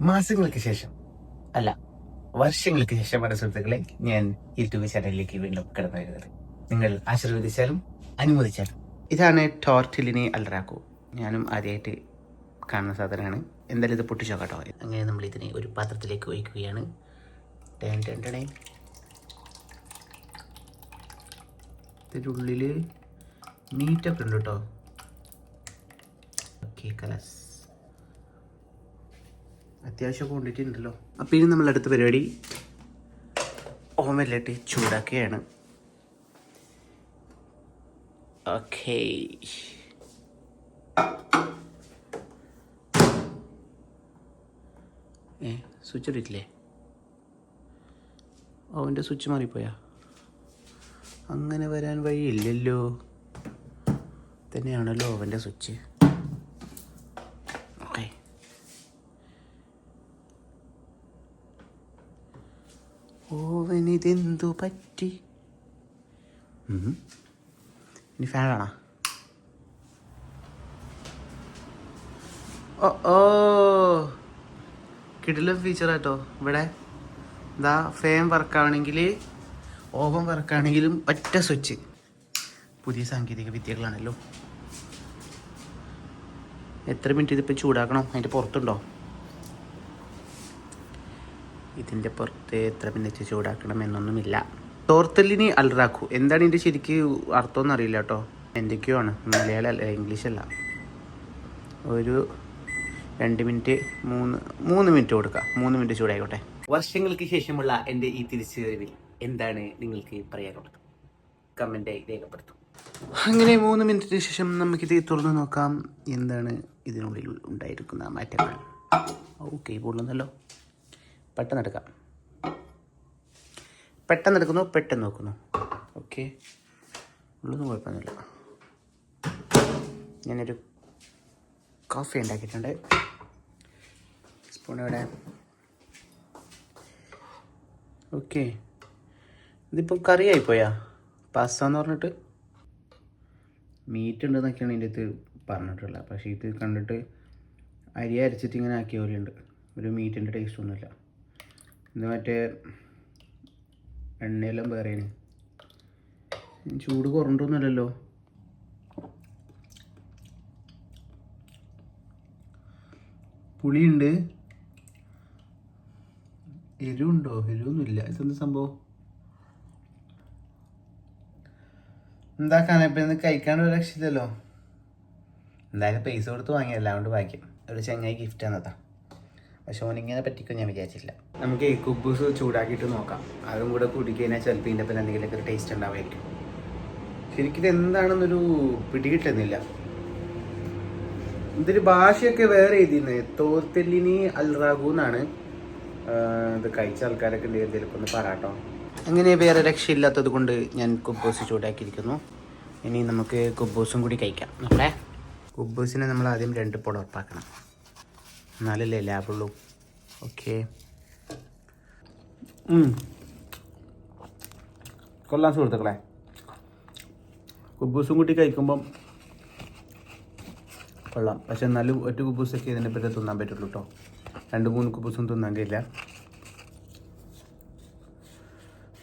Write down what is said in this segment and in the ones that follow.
മാസങ്ങൾക്ക് ശേഷം അല്ല വർഷങ്ങൾക്ക് ശേഷമാണ് സുഹൃത്തുക്കളെ ഞാൻ യൂട്യൂബ് ചാനലിലേക്ക് വീണ്ടും കടന്നു വരുന്നത്. നിങ്ങൾ ആശീർവദിച്ചാലും അനുമോദിച്ചാലും. ഇതാണ് ടോർട്ടിലിനെ അൽറാക്കോ ഞാനും ആദ്യമായിട്ട് കാണുന്ന സാധനമാണ്. എന്തായാലും ഇത് പൊട്ടിച്ചോ കേട്ടോ. അങ്ങനെ നമ്മൾ ഇതിനെ ഒരു പാത്രത്തിലേക്ക് ഒഴിക്കുകയാണ്. ഇതിന്റെ ഉള്ളിൽ മീറ്റൊക്കെ ഉണ്ട് കേട്ടോ. ഓക്കെ കലസ്. അത്യാവശ്യം ക്വാണ്ടിറ്റി ഉണ്ടല്ലോ. അപ്പം ഇനി നമ്മൾ അടുത്ത പരിപാടി ഓമലിട്ട് ചൂടാക്കുകയാണ്. ഓക്കേ ഏ സ്വിച്ച് ഇട്ടിട്ടില്ലേ? ഓവന്റെ സ്വിച്ച് മാറിപ്പോയാ. അങ്ങനെ വരാൻ വഴിയില്ലല്ലോ. തന്നെയാണല്ലോ ഓവന്റെ സ്വിച്ച് ഓക്കെ ഓവനിതെന്തു പറ്റി. ഇനി ഫാൻ വേണോ ഓ ഓ. കിടില ഫീച്ചർ കേട്ടോ ഇവിടെ. ഇതാ ഫാൻ വർക്കാണെങ്കിൽ ഓവൻ വർക്കാണെങ്കിലും ഒറ്റ സ്വിച്ച് പുതിയ സാങ്കേതിക വിദ്യകളാണല്ലോ. എത്ര മിനിറ്റ് ഇതിപ്പോൾ ചൂടാക്കണം? അതിന്റെ പുറത്തുണ്ടോ? ഇതിന്റെ പുറത്ത് എത്ര മിനിറ്റ് ചൂടാക്കണം എന്നൊന്നുമില്ല. തോർത്തല്ലിനി അൽറാക്കു എന്താണ് ഇതിന്റെ ശരിക്ക് അർത്ഥമൊന്നും അറിയില്ല കേട്ടോ. എന്തൊക്കെയോ ആണ്. മലയാളം അല്ല ഇംഗ്ലീഷ് അല്ല. ഒരു രണ്ട് മിനിറ്റ് മൂന്ന് മൂന്ന് മിനിറ്റ് കൊടുക്കാം. മൂന്ന് മിനിറ്റ് ചൂടായിക്കോട്ടെ. വർഷങ്ങൾക്ക് ശേഷമുള്ള എന്റെ ഈ തിരിച്ചുവരവിൽ എന്താണ് നിങ്ങൾക്ക് പറയാനുള്ളത്? കമന്റ് രേഖപ്പെടുത്തും. അങ്ങനെ മൂന്ന് മിനിറ്റിന് ശേഷം നമുക്കിത് തുറന്നു നോക്കാം. എന്താണ് ഇതിനുള്ളിൽ ഉണ്ടായിരിക്കുന്ന മാറ്റങ്ങൾ? ഓക്കെ പൊള്ളുന്നല്ലോ പെട്ടെന്ന് എടുക്കാം പെട്ടെന്ന് എടുക്കുന്നു പെട്ടെന്ന് നോക്കുന്നു. ഓക്കെ. ഉള്ളൊന്നും കുഴപ്പമൊന്നുമില്ല. ഞാനൊരു കോഫി ഉണ്ടാക്കിയിട്ടുണ്ട്. സ്പൂൺ ഇവിടെ. ഓക്കെ. ഇതിപ്പോൾ കറിയായി പോയാ? പാസ്ത എന്ന് പറഞ്ഞിട്ട്? മീറ്റ് ഉണ്ടെന്നൊക്കെയാണ് ഇതിന്റെ അടുത്ത് പറഞ്ഞിട്ടുള്ളത്. പക്ഷേ ഇത് കണ്ടിട്ട് അരി അരച്ചിട്ട് ഇങ്ങനെ ആക്കിയ പോലെയുണ്ട്. ഒരു മീറ്റിന്റെ ടേസ്റ്റ് ഒന്നുമില്ല. ഇത് മറ്റേ എണ്ണയെല്ലാം വേറെയാണ്. ചൂട് കുറണ്ടൊന്നുമല്ലല്ലോ പുളിയുണ്ട്. എരിവുണ്ടോ? എരിവൊന്നുമില്ല. ഇതെന്ത് സംഭവം? എന്താ ഇപ്പം ഇന്ന് കഴിക്കാൻ ഒരു രക്ഷയില്ലല്ലോ. എന്തായാലും പൈസ കൊടുത്ത് വാങ്ങിയല്ല അതുകൊണ്ട് ഭാഗ്യം. ഒരു ചങ്ങായി ഗിഫ്റ്റ് തന്നതാ പക്ഷെ പറ്റിക്കും ഞാൻ വിചാരിച്ചില്ല നമുക്ക് ഈ കുബൂസ് ചൂടാക്കിയിട്ട് നോക്കാം. അതും കൂടെ കുടിക്കഴിഞ്ഞാൽ ചിലപ്പോൾ ഇതിന്റെ പിന്നെ എന്തെങ്കിലുമൊക്കെ ഒരു ടേസ്റ്റ് ഉണ്ടാവുമായിരിക്കും. ശരിക്കും എന്താണെന്നൊരു പിടികിട്ടുന്നില്ല. ഇതൊരു ഭാഷയൊക്കെ വേറെ എഴുതിയിരുന്നത് തോർതെല്ലിനി അൽറാഗു എന്നാണ്. ഇത് കഴിച്ച ആൾക്കാരൊക്കെ ഉണ്ട്. എന്തെങ്കിലും ഒന്ന് പറയാട്ടോ. അങ്ങനെ വേറെ രക്ഷയില്ലാത്തത് കൊണ്ട് ഞാൻ കുബൂസ് ചൂടാക്കിയിരിക്കുന്നു. ഇനി നമുക്ക് കുബൂസും കൂടി കഴിക്കാം. നമ്മളെ കുബൂസിനെ നമ്മൾ ആദ്യം രണ്ട് പൊടം ഉറപ്പാക്കണം. എന്നാലല്ലേ ലാഭുള്ളൂ ഓക്കെ. കൊള്ളാം സുഹൃത്തുക്കളെ. കുബൂസും കൂട്ടി കഴിക്കുമ്പം കൊള്ളാം. പക്ഷെ എന്നാലും ഒറ്റ കുബൂസൊക്കെ ഇതിനെ പറ്റി തിന്നാൻ പറ്റുള്ളൂ കേട്ടോ രണ്ട് മൂന്ന് കുബൂസും തിന്നാൻ കഴിയില്ല.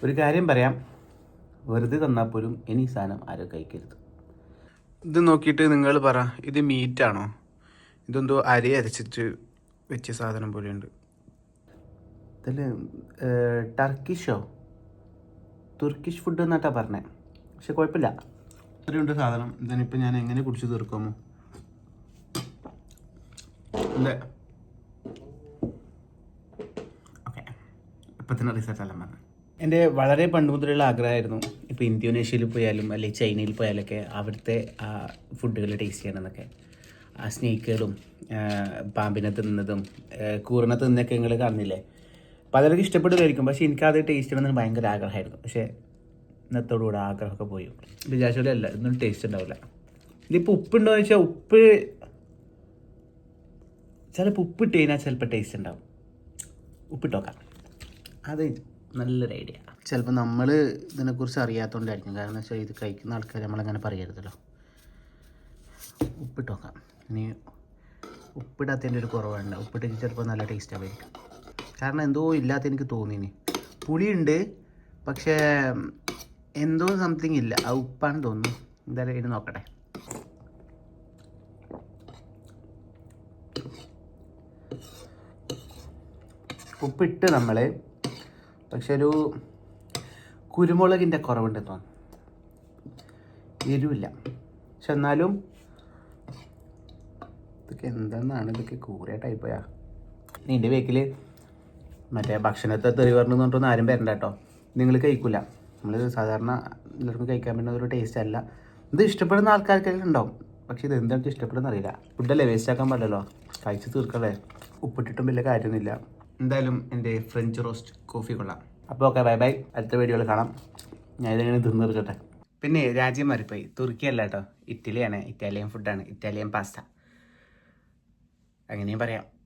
ഒരു കാര്യം പറയാം. വെറുതെ തന്നാൽ പോലും ഇനി സാധനം ആരും കഴിക്കരുത്. ഇത് നോക്കിയിട്ട് നിങ്ങൾ പറ ഇത് മീറ്റാണോ ഇതെന്തോ അരി അരച്ചിട്ട് വെച്ച സാധനം പോലെയുണ്ട്. ഇതിൽ ടർക്കിഷോ തുർക്കിഷ് ഫുഡ് എന്നാട്ടാ പറഞ്ഞേ. പക്ഷെ കുഴപ്പമില്ല. ഇത്രയുണ്ട് സാധനം. ഇതിനിപ്പോൾ ഞാൻ എങ്ങനെ കുടിച്ച് തീർക്കാമോ? അല്ലേ ഓക്കെ. ഇപ്പം തന്നെ റിസൾട്ട് എല്ലാം പറഞ്ഞു. എന്റെ വളരെ പണ്ട് മുതലുള്ള ആഗ്രഹമായിരുന്നു. ഇപ്പോൾ ഇന്തോനേഷ്യയിൽ പോയാലും അല്ലെങ്കിൽ ചൈനയിൽ പോയാലൊക്കെ അവിടുത്തെ ആ ഫുഡുകൾ ടേസ്റ്റ് ചെയ്യണമെന്നൊക്കെ സ്നേക്കുകളും പാമ്പിനെ തിന്നതും കൂറിനെ തിന്നൊക്കെ നിങ്ങൾ കാണുന്നില്ലേ? പലർക്കും ഇഷ്ടപ്പെടുമായിരിക്കും. പക്ഷേ എനിക്കത് ടേസ്റ്റ് ചെയ്യണമെന്ന് ഭയങ്കര ആഗ്രഹമായിരുന്നു. പക്ഷേ ഇന്നത്തോടുകൂടെ ആഗ്രഹമൊക്കെ പോയി. വിചാരിച്ച അല്ല ഇതൊന്നും ടേസ്റ്റ് ഉണ്ടാവില്ല. ഇതിപ്പോൾ ഉപ്പുണ്ടോ എന്ന് വെച്ചാൽ ഉപ്പ് ചിലപ്പോൾ ഉപ്പിട്ട് കഴിഞ്ഞാൽ ചിലപ്പോൾ ടേസ്റ്റ് ഉണ്ടാവും. ഉപ്പിട്ട് നോക്കാം. അത് നല്ലൊരു ഐഡിയ ചിലപ്പോൾ നമ്മൾ ഇതിനെക്കുറിച്ച് അറിയാത്തതുകൊണ്ടായിരിക്കും കാരണം വെച്ചാൽ ഇത് കഴിക്കുന്ന ആൾക്കാർ നമ്മളങ്ങനെ പറയരുതല്ലോ. ഉപ്പിട്ട് നോക്കാം. ഇനി ഉപ്പിടാത്തതിന്റെ ഒരു കുറവുണ്ട് ഉപ്പിട്ട് ചിലപ്പോൾ നല്ല ടേസ്റ്റ് ആവായിരിക്കും. കാരണം എന്തോ ഇല്ലാത്ത എനിക്ക് തോന്നിനി പുളിയുണ്ട് പക്ഷേ എന്തോ സംതിങ് ഇല്ല. ആ ഉപ്പാണ് തോന്നുന്നു. എന്തായാലും ഇനി നോക്കട്ടെ. ഉപ്പിട്ട് നമ്മൾ പക്ഷെ ഒരു കുരുമുളകിന്റെ കുറവുണ്ട് തോന്നുന്നു. എരിവില്ല. പക്ഷെ എന്നാലും ഇതൊക്കെ എന്തെന്നാണ്? ഇതൊക്കെ കൂറിയ ടൈപ്പയാ നിന്റെ വേക്കിൽ മറ്റേ ഭക്ഷണത്തെ തെറി പറഞ്ഞു പറഞ്ഞിട്ടൊന്നും ആരും വരണ്ട കേട്ടോ നിങ്ങൾ കഴിക്കില്ല നമ്മൾ സാധാരണ എല്ലാവർക്കും കഴിക്കാൻ പറ്റുന്ന ഒരു ടേസ്റ്റ് അല്ല. ഇത് ഇഷ്ടപ്പെടുന്ന ആൾക്കാർക്കെല്ലാം ഉണ്ടാവും പക്ഷേ ഇത് എന്താണ് ഇഷ്ടപ്പെടുന്ന അറിയില്ല. ഫുഡല്ലേ വേസ്റ്റ് ആക്കാൻ പറ്റല്ലോ കഴിച്ച് തീർക്കല്ലേ? ഉപ്പിട്ടിട്ടും വലിയ കാര്യമൊന്നുമില്ല. എന്തായാലും എന്റെ ഫ്രഞ്ച് റോസ്റ്റ് കോഫി കൊള്ളാം. അപ്പോൾ ഓക്കെ ബൈ ബൈ അടുത്ത വീഡിയോയിൽ കാണാം. ഞാൻ ഇതിങ്ങനെ തിന്നു തീർക്കട്ടെ. പിന്നെ രാജ്യം മാറിപ്പോയി. തുർക്കിയല്ല കേട്ടോ ഇറ്റലിയാണ്. ഇറ്റാലിയൻ ഫുഡാണ് ഇറ്റാലിയൻ പാസ്ത അങ്ങനെയും പറയാം.